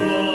love.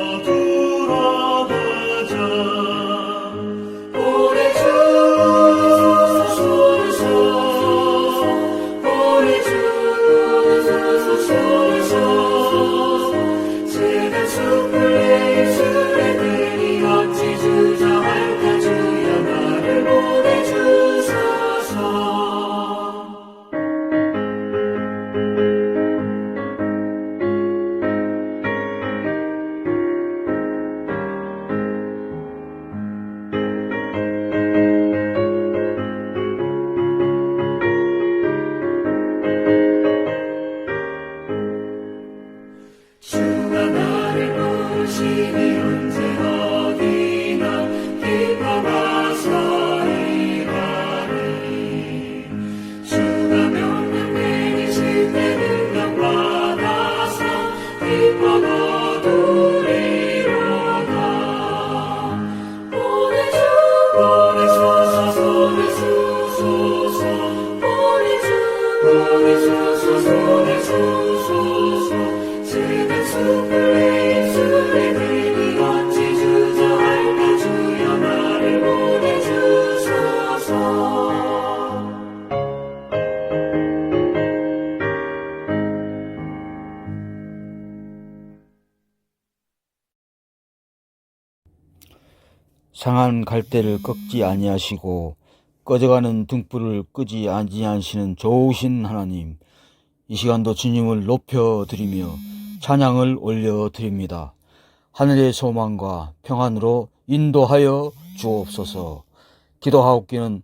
갈대를 꺾지 아니하시고 꺼져가는 등불을 끄지 아니하시는 좋으신 하나님 이 시간도 주님을 높여 드리며 찬양을 올려 드립니다. 하늘의 소망과 평안으로 인도하여 주옵소서. 기도하옵기는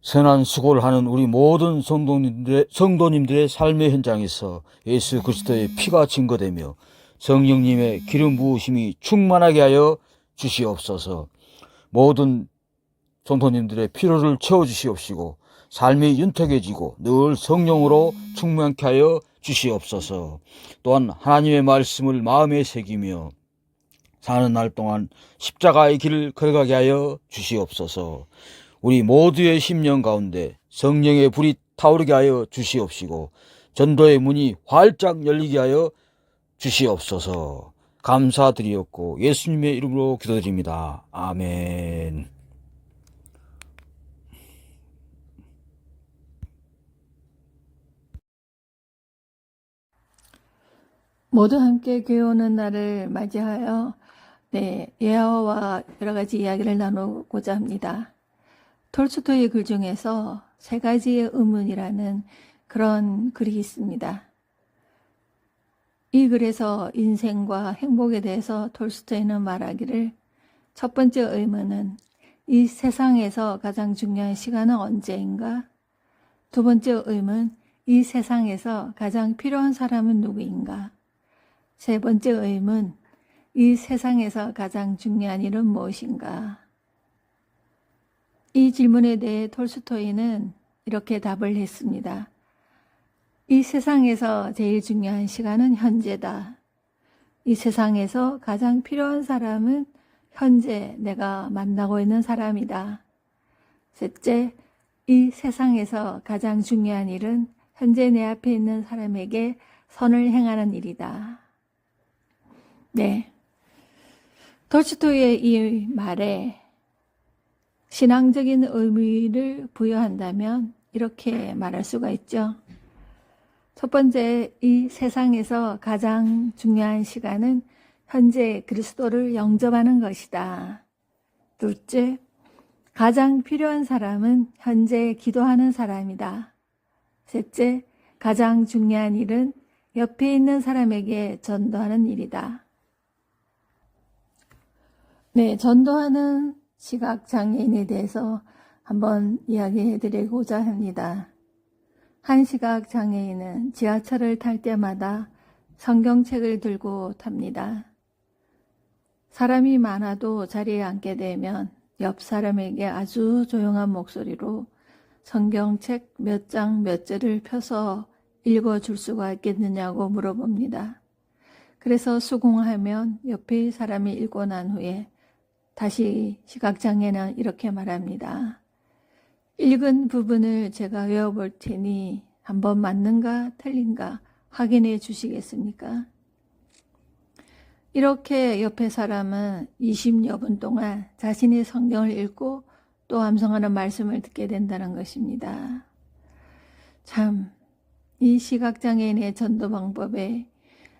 선한 수고를 하는 우리 모든 성도님들의, 성도님들의 삶의 현장에서 예수 그리스도의 피가 증거되며 성령님의 기름 부으심이 충만하게 하여 주시옵소서. 모든 성도님들의 피로를 채워 주시옵시고 삶이 윤택해지고 늘 성령으로 충만케 하여 주시옵소서. 또한 하나님의 말씀을 마음에 새기며 사는 날 동안 십자가의 길을 걸어가게 하여 주시옵소서. 우리 모두의 심령 가운데 성령의 불이 타오르게 하여 주시옵시고 전도의 문이 활짝 열리게 하여 주시옵소서. 감사드리옵고 예수님의 이름으로 기도드립니다. 아멘. 모두 함께 교회 오는 날을 맞이하여 네, 예화와 여러 가지 이야기를 나누고자 합니다. 톨스토이의 글 중에서 세 가지의 의문이라는 그런 글이 있습니다. 이 글에서 인생과 행복에 대해서 톨스토이는 말하기를 첫 번째 의문은 이 세상에서 가장 중요한 시간은 언제인가? 두 번째 의문, 이 세상에서 가장 필요한 사람은 누구인가? 세 번째 의문, 이 세상에서 가장 중요한 일은 무엇인가? 이 질문에 대해 톨스토이는 이렇게 답을 했습니다. 이 세상에서 제일 중요한 시간은 현재다. 이 세상에서 가장 필요한 사람은 현재 내가 만나고 있는 사람이다. 셋째, 이 세상에서 가장 중요한 일은 현재 내 앞에 있는 사람에게 선을 행하는 일이다. 네. 톨스토이의 이 말에 신앙적인 의미를 부여한다면 이렇게 말할 수가 있죠. 첫 번째, 이 세상에서 가장 중요한 시간은 현재 그리스도를 영접하는 것이다. 둘째, 가장 필요한 사람은 현재 기도하는 사람이다. 셋째, 가장 중요한 일은 옆에 있는 사람에게 전도하는 일이다. 네, 전도하는 시각장애인에 대해서 한번 이야기해 드리고자 합니다. 한 시각 장애인은 지하철을 탈 때마다 성경책을 들고 탑니다. 사람이 많아도 자리에 앉게 되면 옆 사람에게 아주 조용한 목소리로 성경책 몇 장 몇 절을 펴서 읽어줄 수가 있겠느냐고 물어봅니다. 그래서 수긍하면 옆에 사람이 읽고 난 후에 다시 시각장애는 이렇게 말합니다. 읽은 부분을 제가 외워볼 테니 한번 맞는가 틀린가 확인해 주시겠습니까? 이렇게 옆에 사람은 20여 분 동안 자신의 성경을 읽고 또 암송하는 말씀을 듣게 된다는 것입니다. 참, 이 시각장애인의 전도 방법에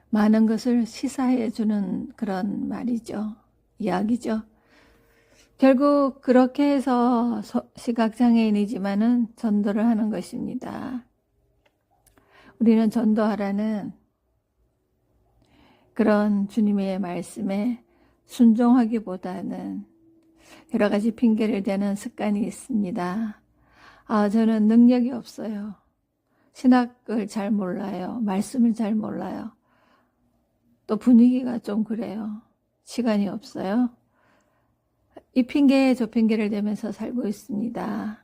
많은 것을 시사해 주는 그런 말이죠. 이야기죠. 결국 그렇게 해서 시각장애인이지만은 전도를 하는 것입니다. 우리는 전도하라는 그런 주님의 말씀에 순종하기보다는 여러 가지 핑계를 대는 습관이 있습니다. 아, 저는 능력이 없어요. 신학을 잘 몰라요. 말씀을 잘 몰라요. 또 분위기가 좀 그래요. 시간이 없어요. 이 핑계에 저 핑계를 대면서 살고 있습니다.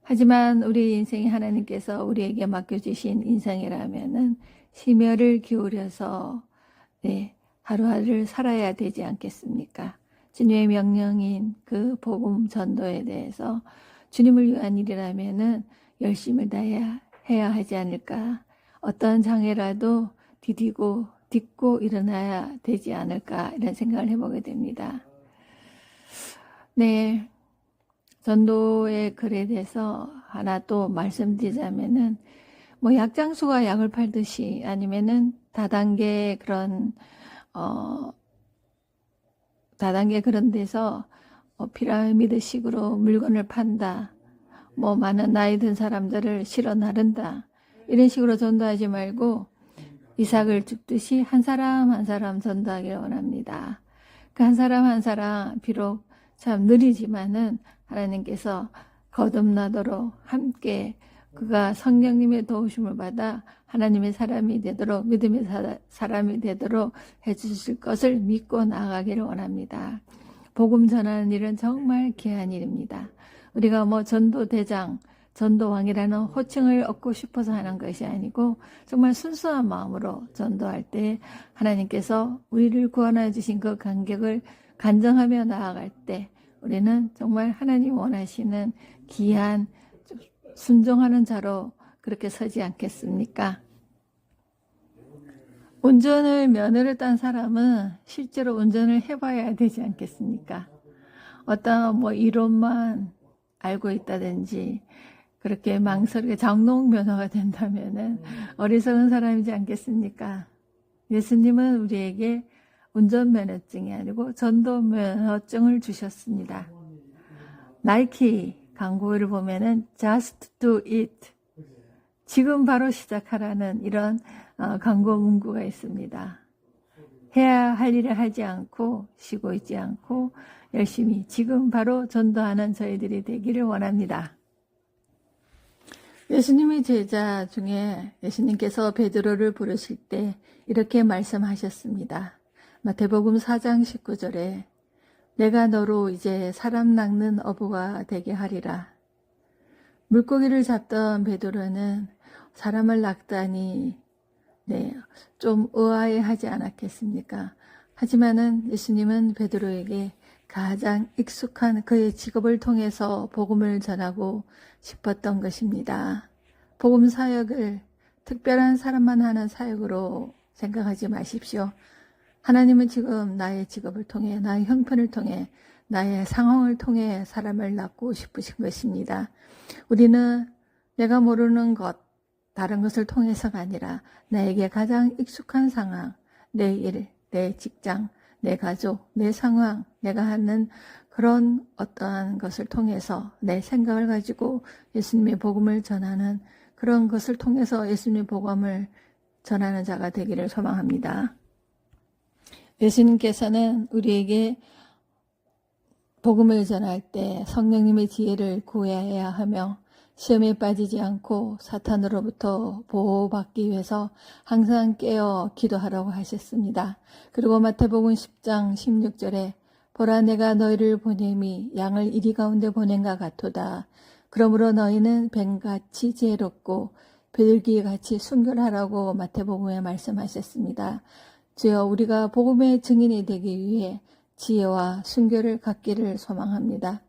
하지만 우리 인생이 하나님께서 우리에게 맡겨주신 인생이라면은 심혈을 기울여서 네, 하루하루를 살아야 되지 않겠습니까? 주님의 명령인 그 복음 전도에 대해서 주님을 위한 일이라면은 열심을 다해야 해야 하지 않을까? 어떤 장애라도 디디고 딛고 일어나야 되지 않을까 이런 생각을 해보게 됩니다. 네, 전도의 글에 대해서 하나 또 말씀드리자면은 뭐 약장수가 약을 팔듯이 아니면은 다단계 그런 어 다단계 그런 데서 어, 피라미드식으로 물건을 판다. 뭐 많은 나이 든 사람들을 실어 나른다. 이런 식으로 전도하지 말고 이삭을 죽듯이 한 사람 한 사람 전도하기를 원합니다. 그 한 사람 한 사람 비록 참 느리지만은 하나님께서 거듭나도록 함께 그가 성령님의 도우심을 받아 하나님의 사람이 되도록 믿음의 사- 사람이 되도록 해주실 것을 믿고 나아가기를 원합니다. 복음 전하는 일은 정말 귀한 일입니다. 우리가 뭐 전도 대장, 전도왕이라는 호칭을 얻고 싶어서 하는 것이 아니고 정말 순수한 마음으로 전도할 때 하나님께서 우리를 구원해 주신 그 간격을 간정하며 나아갈 때 우리는 정말 하나님 원하시는 귀한 순종하는 자로 그렇게 서지 않겠습니까? 운전을 면허를 딴 사람은 실제로 운전을 해봐야 되지 않겠습니까? 어떤 뭐 이론만 알고 있다든지 그렇게 망설이게 장롱 면허가 된다면은 어리석은 사람이지 않겠습니까? 예수님은 우리에게 운전 면허증이 아니고 전도 면허증을 주셨습니다. 나이키 광고를 보면은 just do it. 지금 바로 시작하라는 이런 어, 광고 문구가 있습니다. 해야 할 일을 하지 않고 쉬고 있지 않고 열심히 지금 바로 전도하는 저희들이 되기를 원합니다. 예수님의 제자 중에 예수님께서 베드로를 부르실 때 이렇게 말씀하셨습니다. 마태복음 4장 19절에 내가 너로 이제 사람 낚는 어부가 되게 하리라. 물고기를 잡던 베드로는 사람을 낚다니 네, 좀 의아해하지 않았겠습니까? 하지만은 예수님은 베드로에게 가장 익숙한 그의 직업을 통해서 복음을 전하고 싶었던 것입니다. 복음 사역을 특별한 사람만 하는 사역으로 생각하지 마십시오. 하나님은 지금 나의 직업을 통해, 나의 형편을 통해, 나의 상황을 통해 사람을 낳고 싶으신 것입니다. 우리는 내가 모르는 것, 다른 것을 통해서가 아니라 나에게 가장 익숙한 상황, 내 일, 내 직장, 내 가족, 내 상황, 내가 하는 그런 어떠한 것을 통해서 내 생각을 가지고 예수님의 복음을 전하는 그런 것을 통해서 예수님의 복음을 전하는 자가 되기를 소망합니다. 예수님께서는 우리에게 복음을 전할 때 성령님의 지혜를 구해야 하며 시험에 빠지지 않고 사탄으로부터 보호받기 위해서 항상 깨어 기도하라고 하셨습니다. 그리고 마태복음 10장 16절에 보라 내가 너희를 보냄이 양을 이리 가운데 보낸가 같도다. 그러므로 너희는 뱀같이 지혜롭고 비둘기같이 순결하라고 마태복음에 말씀하셨습니다. 주여 우리가 복음의 증인이 되기 위해 지혜와 순결을 갖기를 소망합니다.